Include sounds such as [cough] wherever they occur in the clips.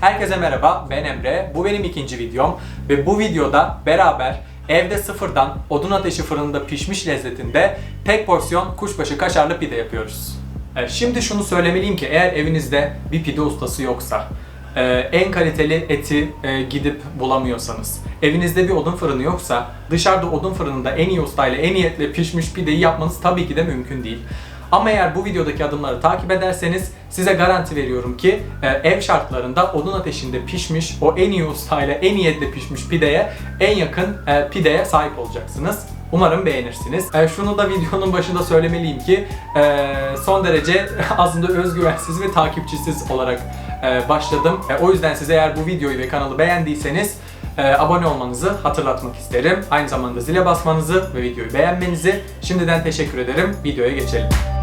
Herkese merhaba, ben Emre. Bu benim ikinci videom ve bu videoda beraber evde sıfırdan odun ateşi fırınında pişmiş lezzetinde tek porsiyon kuşbaşı kaşarlı pide yapıyoruz. E, Şimdi şunu söylemeliyim ki eğer evinizde bir pide ustası yoksa, e, en kaliteli eti e, gidip bulamıyorsanız, evinizde bir odun fırını yoksa dışarıda odun fırınında en iyi ustayla en iyi etle pişmiş pideyi yapmanız tabii ki de mümkün değil. Ama eğer bu videodaki adımları takip ederseniz size garanti veriyorum ki e, ev şartlarında odun ateşinde pişmiş o en iyi ustayla en iyi etle pişmiş pideye en yakın e, pideye sahip olacaksınız. Umarım beğenirsiniz. E, şunu da videonun başında söylemeliyim ki e, son derece [laughs] aslında özgüvensiz ve takipçisiz olarak e, başladım. E, o yüzden size eğer bu videoyu ve kanalı beğendiyseniz e, abone olmanızı hatırlatmak isterim. Aynı zamanda zile basmanızı ve videoyu beğenmenizi şimdiden teşekkür ederim. Videoya geçelim.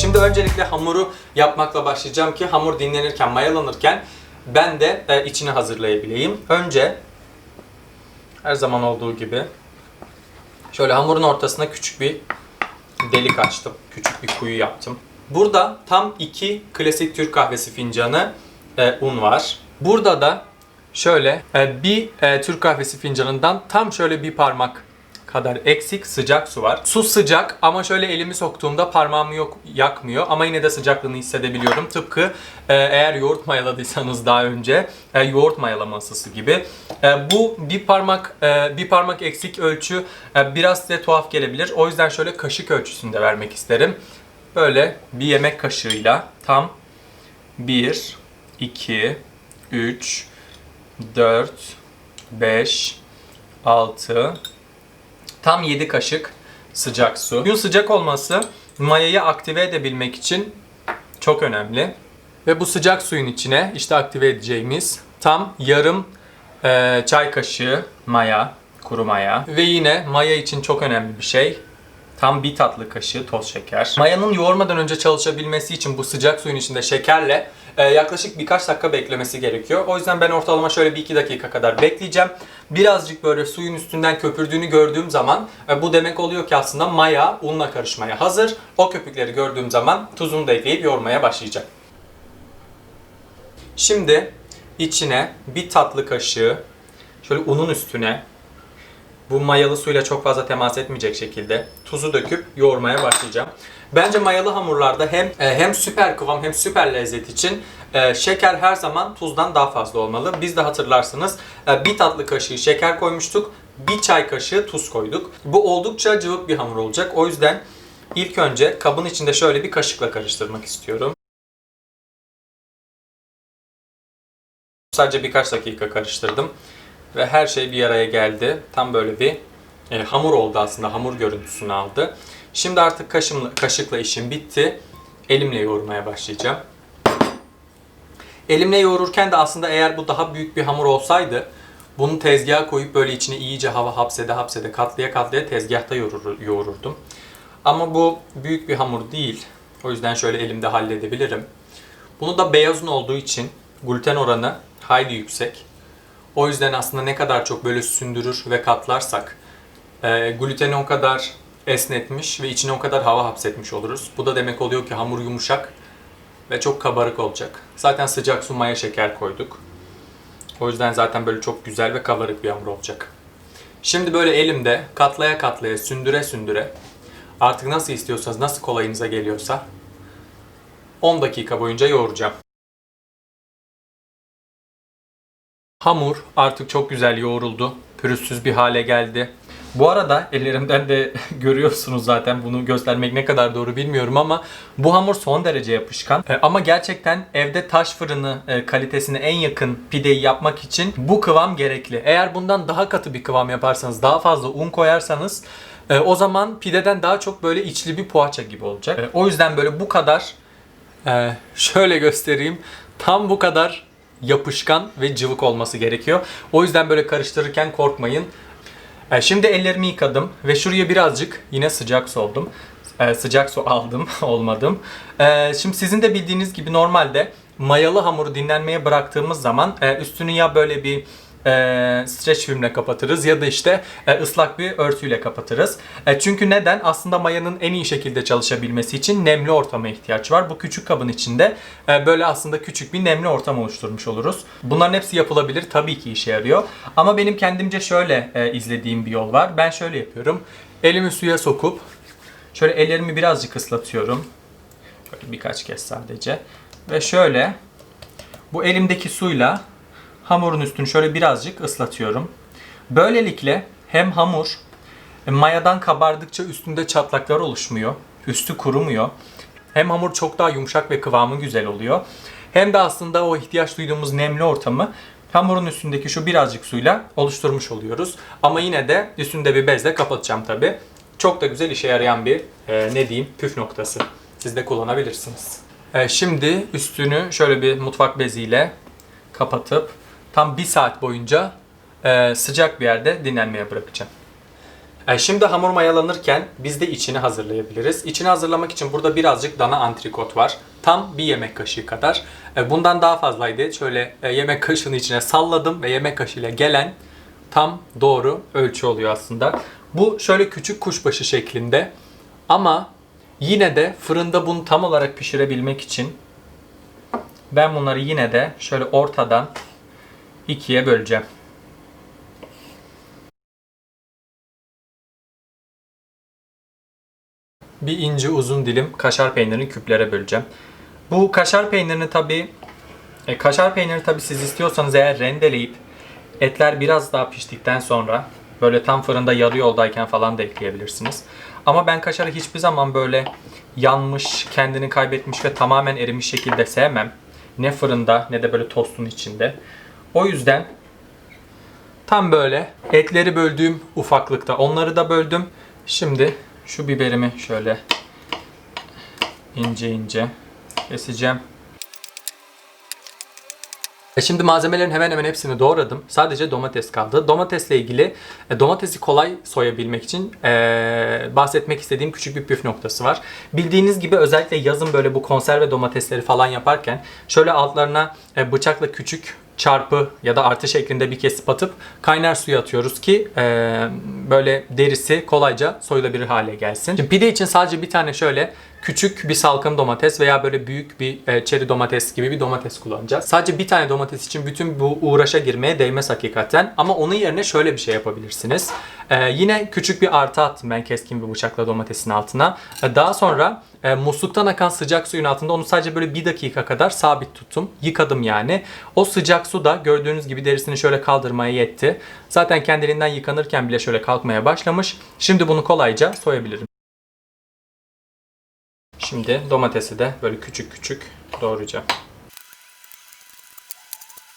Şimdi öncelikle hamuru yapmakla başlayacağım ki hamur dinlenirken, mayalanırken ben de e, içini hazırlayabileyim. Önce her zaman olduğu gibi şöyle hamurun ortasına küçük bir delik açtım. Küçük bir kuyu yaptım. Burada tam iki klasik Türk kahvesi fincanı e, un var. Burada da şöyle e, bir Türk kahvesi fincanından tam şöyle bir parmak kadar eksik sıcak su var. Su sıcak ama şöyle elimi soktuğumda parmağımı yok yakmıyor ama yine de sıcaklığını hissedebiliyorum. Tıpkı e, eğer yoğurt mayaladıysanız daha önce e, yoğurt mayalama gibi. E, bu bir parmak e, bir parmak eksik ölçü e, biraz size tuhaf gelebilir. O yüzden şöyle kaşık ölçüsünde vermek isterim. Böyle bir yemek kaşığıyla tam 1 2 3 4 5 6 Tam 7 kaşık sıcak su. Suyun sıcak olması mayayı aktive edebilmek için çok önemli. Ve bu sıcak suyun içine işte aktive edeceğimiz tam yarım e, çay kaşığı maya, kuru maya. Ve yine maya için çok önemli bir şey. Tam bir tatlı kaşığı toz şeker. Mayanın yoğurmadan önce çalışabilmesi için bu sıcak suyun içinde şekerle e, yaklaşık birkaç dakika beklemesi gerekiyor. O yüzden ben ortalama şöyle bir iki dakika kadar bekleyeceğim. Birazcık böyle suyun üstünden köpürdüğünü gördüğüm zaman e, bu demek oluyor ki aslında maya unla karışmaya hazır. O köpükleri gördüğüm zaman tuzunu da ekleyip yoğurmaya başlayacağım. Şimdi içine bir tatlı kaşığı şöyle unun üstüne bu mayalı suyla çok fazla temas etmeyecek şekilde tuzu döküp yoğurmaya başlayacağım. Bence mayalı hamurlarda hem e, hem süper kıvam hem süper lezzet için e, şeker her zaman tuzdan daha fazla olmalı. Biz de hatırlarsınız e, bir tatlı kaşığı şeker koymuştuk, bir çay kaşığı tuz koyduk. Bu oldukça cıvık bir hamur olacak. O yüzden ilk önce kabın içinde şöyle bir kaşıkla karıştırmak istiyorum. Sadece birkaç dakika karıştırdım ve her şey bir araya geldi. Tam böyle bir e, hamur oldu aslında. Hamur görüntüsünü aldı. Şimdi artık kaşımla, kaşıkla işim bitti. Elimle yoğurmaya başlayacağım. Elimle yoğururken de aslında eğer bu daha büyük bir hamur olsaydı bunu tezgaha koyup böyle içine iyice hava hapsede hapsede katlaya katlaya tezgahta yoğurur, yoğururdum. Ama bu büyük bir hamur değil. O yüzden şöyle elimde halledebilirim. Bunu da beyaz un olduğu için gluten oranı hayli yüksek. O yüzden aslında ne kadar çok böyle sündürür ve katlarsak e, gluteni o kadar esnetmiş ve içine o kadar hava hapsetmiş oluruz. Bu da demek oluyor ki hamur yumuşak ve çok kabarık olacak. Zaten sıcak su maya şeker koyduk. O yüzden zaten böyle çok güzel ve kabarık bir hamur olacak. Şimdi böyle elimde katlaya katlaya sündüre sündüre artık nasıl istiyorsanız nasıl kolayınıza geliyorsa 10 dakika boyunca yoğuracağım. Hamur artık çok güzel yoğruldu. Pürüzsüz bir hale geldi. Bu arada ellerimden de [laughs] görüyorsunuz zaten bunu göstermek ne kadar doğru bilmiyorum ama bu hamur son derece yapışkan. E, ama gerçekten evde taş fırını e, kalitesine en yakın pideyi yapmak için bu kıvam gerekli. Eğer bundan daha katı bir kıvam yaparsanız, daha fazla un koyarsanız e, o zaman pideden daha çok böyle içli bir poğaça gibi olacak. E, o yüzden böyle bu kadar şöyle göstereyim. Tam bu kadar yapışkan ve cıvık olması gerekiyor. O yüzden böyle karıştırırken korkmayın. E, Şimdi ellerimi yıkadım ve şuraya birazcık yine sıcak su oldum. E, sıcak su [laughs] aldım, olmadım. E, Şimdi sizin de bildiğiniz gibi normalde mayalı hamuru dinlenmeye bıraktığımız zaman e, üstünü ya böyle bir streç filmle kapatırız ya da işte e, ıslak bir örtüyle kapatırız. E, çünkü neden? Aslında mayanın en iyi şekilde çalışabilmesi için nemli ortama ihtiyaç var. Bu küçük kabın içinde e, böyle aslında küçük bir nemli ortam oluşturmuş oluruz. Bunların hepsi yapılabilir. Tabii ki işe yarıyor. Ama benim kendimce şöyle e, izlediğim bir yol var. Ben şöyle yapıyorum. Elimi suya sokup şöyle ellerimi birazcık ıslatıyorum. Böyle birkaç kez sadece. Ve şöyle bu elimdeki suyla hamurun üstünü şöyle birazcık ıslatıyorum. Böylelikle hem hamur e, mayadan kabardıkça üstünde çatlaklar oluşmuyor. Üstü kurumuyor. Hem hamur çok daha yumuşak ve kıvamı güzel oluyor. Hem de aslında o ihtiyaç duyduğumuz nemli ortamı hamurun üstündeki şu birazcık suyla oluşturmuş oluyoruz. Ama yine de üstünde bir bezle kapatacağım tabi. Çok da güzel işe yarayan bir e, ne diyeyim püf noktası. Siz de kullanabilirsiniz. E, şimdi üstünü şöyle bir mutfak beziyle kapatıp tam bir saat boyunca e, sıcak bir yerde dinlenmeye bırakacağım. E, Şimdi hamur mayalanırken biz de içini hazırlayabiliriz. İçini hazırlamak için burada birazcık dana antrikot var. Tam bir yemek kaşığı kadar. E, Bundan daha fazlaydı. Şöyle e, yemek kaşığının içine salladım ve yemek kaşığıyla gelen tam doğru ölçü oluyor aslında. Bu şöyle küçük kuşbaşı şeklinde. Ama yine de fırında bunu tam olarak pişirebilmek için ben bunları yine de şöyle ortadan ikiye böleceğim. Bir ince uzun dilim kaşar peynirini küplere böleceğim. Bu kaşar peynirini tabi e, kaşar peyniri tabi siz istiyorsanız eğer rendeleyip etler biraz daha piştikten sonra böyle tam fırında yarı yoldayken falan da ekleyebilirsiniz. Ama ben kaşarı hiçbir zaman böyle yanmış, kendini kaybetmiş ve tamamen erimiş şekilde sevmem. Ne fırında ne de böyle tostun içinde. O yüzden tam böyle etleri böldüğüm ufaklıkta onları da böldüm. Şimdi şu biberimi şöyle ince ince keseceğim. E Şimdi malzemelerin hemen hemen hepsini doğradım. Sadece domates kaldı. Domatesle ilgili e, domatesi kolay soyabilmek için e, bahsetmek istediğim küçük bir püf noktası var. Bildiğiniz gibi özellikle yazın böyle bu konserve domatesleri falan yaparken şöyle altlarına e, bıçakla küçük çarpı ya da artı şeklinde bir kesip atıp kaynar suya atıyoruz ki e, böyle derisi kolayca soyulabilir hale gelsin. Şimdi pide için sadece bir tane şöyle küçük bir salkım domates veya böyle büyük bir e, çeri domates gibi bir domates kullanacağız. Sadece bir tane domates için bütün bu uğraşa girmeye değmez hakikaten. Ama onun yerine şöyle bir şey yapabilirsiniz. E, yine küçük bir artı attım ben keskin bir bıçakla domatesin altına. E, daha sonra e, musluktan akan sıcak suyun altında onu sadece böyle bir dakika kadar sabit tuttum. Yıkadım yani. O sıcak su da gördüğünüz gibi derisini şöyle kaldırmaya yetti. Zaten kendiliğinden yıkanırken bile şöyle kalkmaya başlamış. Şimdi bunu kolayca soyabilirim. Şimdi domatesi de böyle küçük küçük doğrayacağım.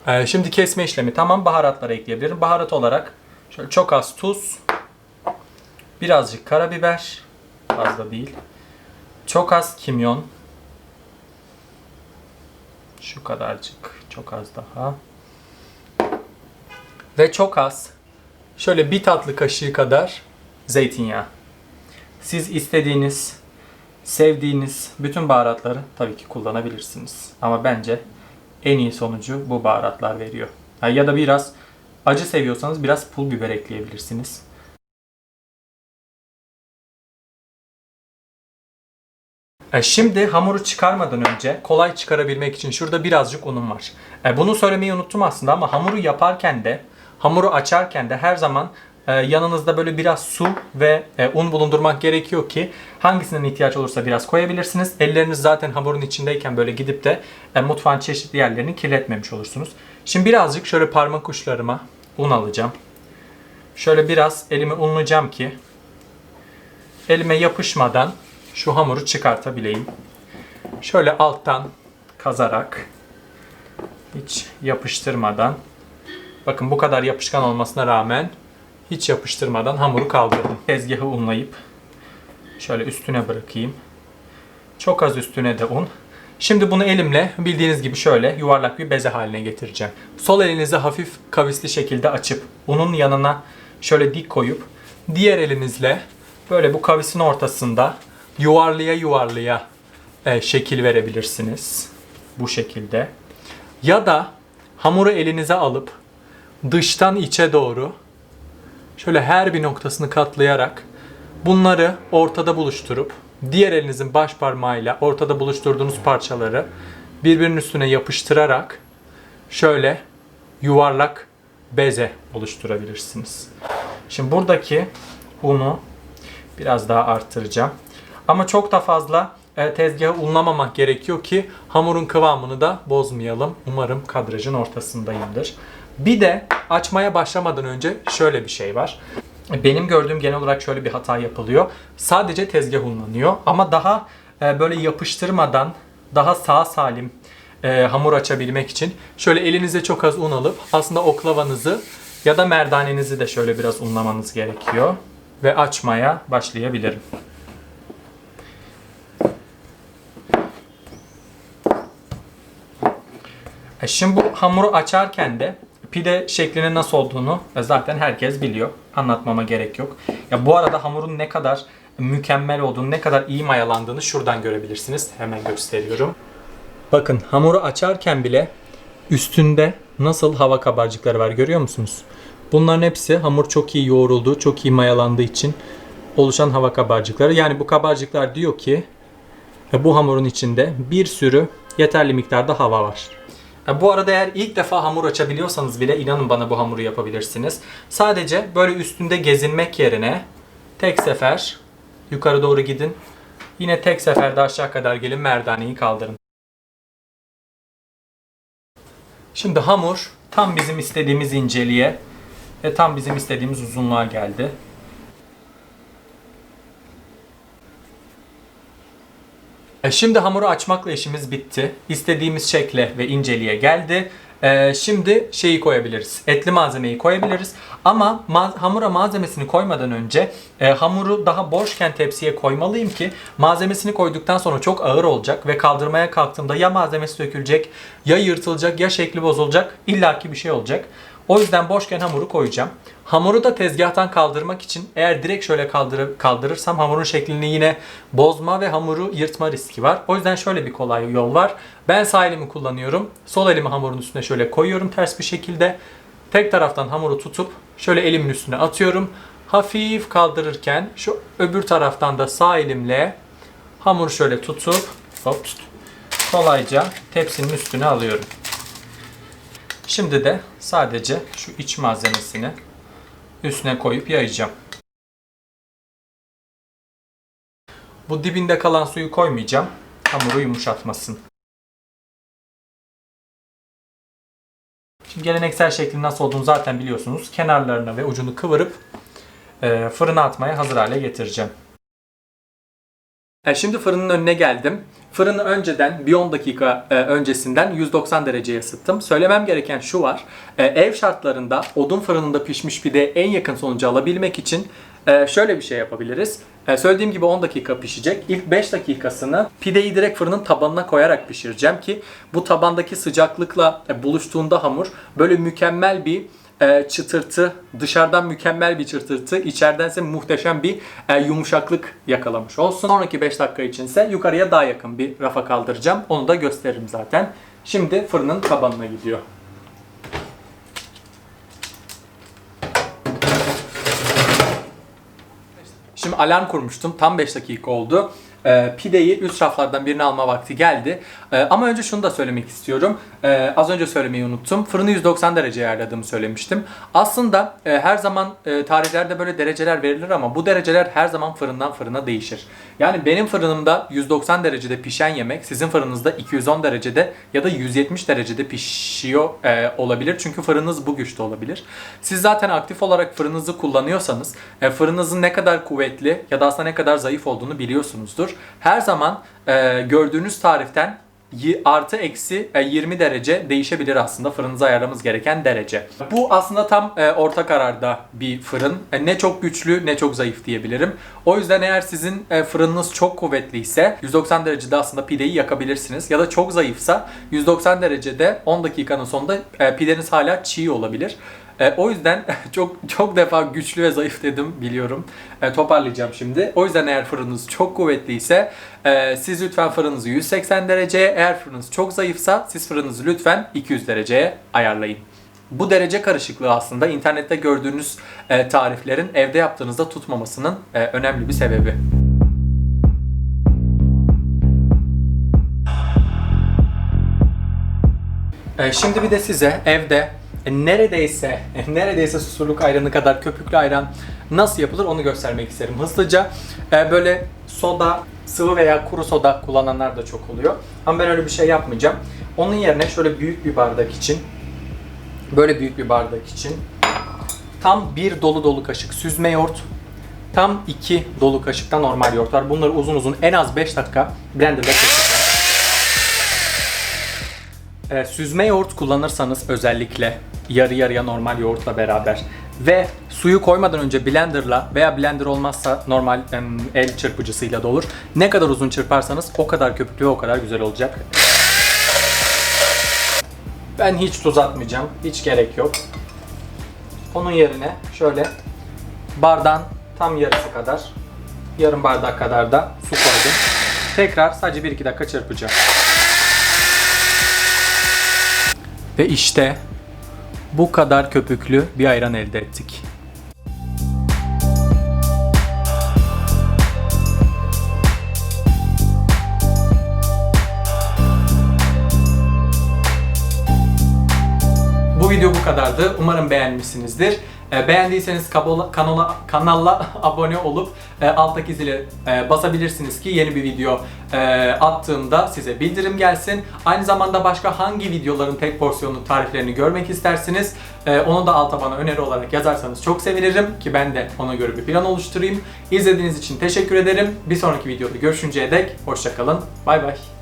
Ee, şimdi kesme işlemi tamam. Baharatları ekleyebilirim. Baharat olarak şöyle çok az tuz, birazcık karabiber, fazla değil. Çok az kimyon. Şu kadarcık, çok az daha. Ve çok az, şöyle bir tatlı kaşığı kadar zeytinyağı. Siz istediğiniz sevdiğiniz bütün baharatları tabii ki kullanabilirsiniz. Ama bence en iyi sonucu bu baharatlar veriyor. Ya da biraz acı seviyorsanız biraz pul biber ekleyebilirsiniz. E, Şimdi hamuru çıkarmadan önce kolay çıkarabilmek için şurada birazcık unum var. E, Bunu söylemeyi unuttum aslında ama hamuru yaparken de hamuru açarken de her zaman e, yanınızda böyle biraz su ve e, un bulundurmak gerekiyor ki hangisinden ihtiyaç olursa biraz koyabilirsiniz. Elleriniz zaten hamurun içindeyken böyle gidip de e, mutfağın çeşitli yerlerini kirletmemiş olursunuz. Şimdi birazcık şöyle parmak uçlarıma un alacağım. Şöyle biraz elimi unlayacağım ki elime yapışmadan şu hamuru çıkartabileyim. Şöyle alttan kazarak hiç yapıştırmadan bakın bu kadar yapışkan olmasına rağmen hiç yapıştırmadan hamuru kaldırdım. Tezgahı unlayıp şöyle üstüne bırakayım. Çok az üstüne de un. Şimdi bunu elimle bildiğiniz gibi şöyle yuvarlak bir beze haline getireceğim. Sol elinizi hafif kavisli şekilde açıp unun yanına şöyle dik koyup diğer elinizle böyle bu kavisin ortasında yuvarlıya yuvarlıya e, şekil verebilirsiniz. Bu şekilde. Ya da hamuru elinize alıp dıştan içe doğru şöyle her bir noktasını katlayarak bunları ortada buluşturup diğer elinizin baş parmağıyla ortada buluşturduğunuz parçaları birbirinin üstüne yapıştırarak şöyle yuvarlak beze oluşturabilirsiniz. Şimdi buradaki unu biraz daha arttıracağım. Ama çok da fazla e, tezgahı unlamamak gerekiyor ki hamurun kıvamını da bozmayalım. Umarım kadrajın ortasındayımdır. Bir de açmaya başlamadan önce şöyle bir şey var. Benim gördüğüm genel olarak şöyle bir hata yapılıyor. Sadece tezgah unlanıyor ama daha e, böyle yapıştırmadan daha sağ salim e, hamur açabilmek için şöyle elinize çok az un alıp aslında oklavanızı ya da merdanenizi de şöyle biraz unlamanız gerekiyor ve açmaya başlayabilirim. E, Şimdi bu hamuru açarken de pide şeklinin nasıl olduğunu zaten herkes biliyor. Anlatmama gerek yok. Ya bu arada hamurun ne kadar mükemmel olduğunu, ne kadar iyi mayalandığını şuradan görebilirsiniz. Hemen gösteriyorum. Bakın hamuru açarken bile üstünde nasıl hava kabarcıkları var görüyor musunuz? Bunların hepsi hamur çok iyi yoğrulduğu, çok iyi mayalandığı için oluşan hava kabarcıkları. Yani bu kabarcıklar diyor ki bu hamurun içinde bir sürü yeterli miktarda hava var. E, Bu arada eğer ilk defa hamur açabiliyorsanız bile inanın bana bu hamuru yapabilirsiniz. Sadece böyle üstünde gezinmek yerine tek sefer yukarı doğru gidin. Yine tek seferde aşağı kadar gelin merdaneyi kaldırın. Şimdi hamur tam bizim istediğimiz inceliğe ve tam bizim istediğimiz uzunluğa geldi. E, Şimdi hamuru açmakla işimiz bitti. İstediğimiz şekle ve inceliğe geldi. E, şimdi şeyi koyabiliriz. Etli malzemeyi koyabiliriz. Ama ma- hamura malzemesini koymadan önce e, hamuru daha boşken tepsiye koymalıyım ki malzemesini koyduktan sonra çok ağır olacak ve kaldırmaya kalktığımda ya malzemesi dökülecek, ya yırtılacak, ya şekli bozulacak. illaki bir şey olacak. O yüzden boşken hamuru koyacağım. Hamuru da tezgahtan kaldırmak için eğer direkt şöyle kaldırır, kaldırırsam hamurun şeklini yine bozma ve hamuru yırtma riski var. O yüzden şöyle bir kolay yol var. Ben sağ elimi kullanıyorum. Sol elimi hamurun üstüne şöyle koyuyorum ters bir şekilde. Tek taraftan hamuru tutup şöyle elimin üstüne atıyorum. Hafif kaldırırken şu öbür taraftan da sağ elimle hamuru şöyle tutup hop kolayca tepsinin üstüne alıyorum. Şimdi de sadece şu iç malzemesini üstüne koyup yayacağım. Bu dibinde kalan suyu koymayacağım. Hamuru yumuşatmasın. Şimdi geleneksel şeklin nasıl olduğunu zaten biliyorsunuz. Kenarlarına ve ucunu kıvırıp e, fırına atmaya hazır hale getireceğim. E, şimdi fırının önüne geldim. Fırını önceden bir 10 dakika e, öncesinden 190 dereceye ısıttım. Söylemem gereken şu var. E, ev şartlarında odun fırınında pişmiş pide en yakın sonucu alabilmek için şöyle bir şey yapabiliriz. Söylediğim gibi 10 dakika pişecek. İlk 5 dakikasını pideyi direkt fırının tabanına koyarak pişireceğim ki bu tabandaki sıcaklıkla buluştuğunda hamur böyle mükemmel bir e, çıtırtı, dışarıdan mükemmel bir çıtırtı, içeridense muhteşem bir e, yumuşaklık yakalamış olsun. Sonraki 5 dakika içinse yukarıya daha yakın bir rafa kaldıracağım. Onu da gösteririm zaten. Şimdi fırının tabanına gidiyor. Şimdi alarm kurmuştum. Tam 5 dakika oldu. Ee, pideyi üst raflardan birini alma vakti geldi. Ee, ama önce şunu da söylemek istiyorum. Ee, az önce söylemeyi unuttum. Fırını 190 dereceye ayarladığımı söylemiştim. Aslında e, her zaman e, tariflerde böyle dereceler verilir ama bu dereceler her zaman fırından fırına değişir. Yani benim fırınımda 190 derecede pişen yemek sizin fırınızda 210 derecede ya da 170 derecede pişiyor e, olabilir. Çünkü fırınınız bu güçte olabilir. Siz zaten aktif olarak fırınınızı kullanıyorsanız e, fırınınızın ne kadar kuvvetli ya da aslında ne kadar zayıf olduğunu biliyorsunuzdur. Her zaman e, gördüğünüz tariften artı eksi e, 20 derece değişebilir aslında fırınınızı ayarlamamız gereken derece. Bu aslında tam e, orta kararda bir fırın. E, Ne çok güçlü ne çok zayıf diyebilirim. O yüzden eğer sizin e, fırınınız çok kuvvetliyse 190 derecede aslında pideyi yakabilirsiniz. Ya da çok zayıfsa 190 derecede 10 dakikanın sonunda e, pideniz hala çiğ olabilir. E, o yüzden [laughs] çok çok defa güçlü ve zayıf dedim biliyorum. E, toparlayacağım şimdi. O yüzden eğer fırınınız çok kuvvetliyse e, siz lütfen fırınınızı 180 dereceye, eğer fırınınız çok zayıfsa siz fırınınızı lütfen 200 dereceye ayarlayın. Bu derece karışıklığı aslında internette gördüğünüz e, tariflerin evde yaptığınızda tutmamasının e, önemli bir sebebi. E, Şimdi bir de size evde neredeyse neredeyse susurluk ayranı kadar köpüklü ayran nasıl yapılır onu göstermek isterim. Hızlıca e, böyle soda, sıvı veya kuru soda kullananlar da çok oluyor. Ama ben öyle bir şey yapmayacağım. Onun yerine şöyle büyük bir bardak için böyle büyük bir bardak için tam bir dolu dolu kaşık süzme yoğurt, tam iki dolu kaşık da normal yoğurt var. Bunları uzun uzun en az 5 dakika blenderda keseceğim. Ee, süzme yoğurt kullanırsanız özellikle yarı yarıya normal yoğurtla beraber ve suyu koymadan önce blenderla veya blender olmazsa normal em, el çırpıcısıyla da olur. Ne kadar uzun çırparsanız o kadar köpüklü ve o kadar güzel olacak. Ben hiç tuz atmayacağım. Hiç gerek yok. Onun yerine şöyle bardağın tam yarısı kadar yarım bardak kadar da su koydum. Tekrar sadece 1-2 dakika çırpacağım. Ve işte bu kadar köpüklü bir ayran elde ettik. Bu video bu kadardı. Umarım beğenmişsinizdir. E, beğendiyseniz kanala, kanala [laughs] abone olup e, alttaki zile basabilirsiniz ki yeni bir video e, attığımda size bildirim gelsin. Aynı zamanda başka hangi videoların tek porsiyonlu tariflerini görmek istersiniz onu da alta bana öneri olarak yazarsanız çok sevinirim ki ben de ona göre bir plan oluşturayım. İzlediğiniz için teşekkür ederim. Bir sonraki videoda görüşünceye dek hoşçakalın. Bay bay.